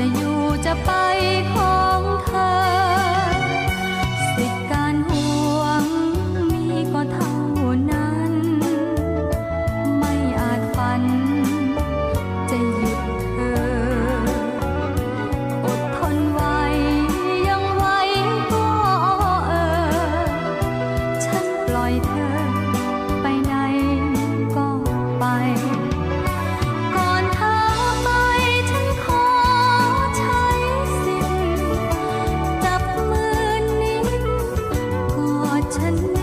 จะอยู่จะไปของเธอ tonight.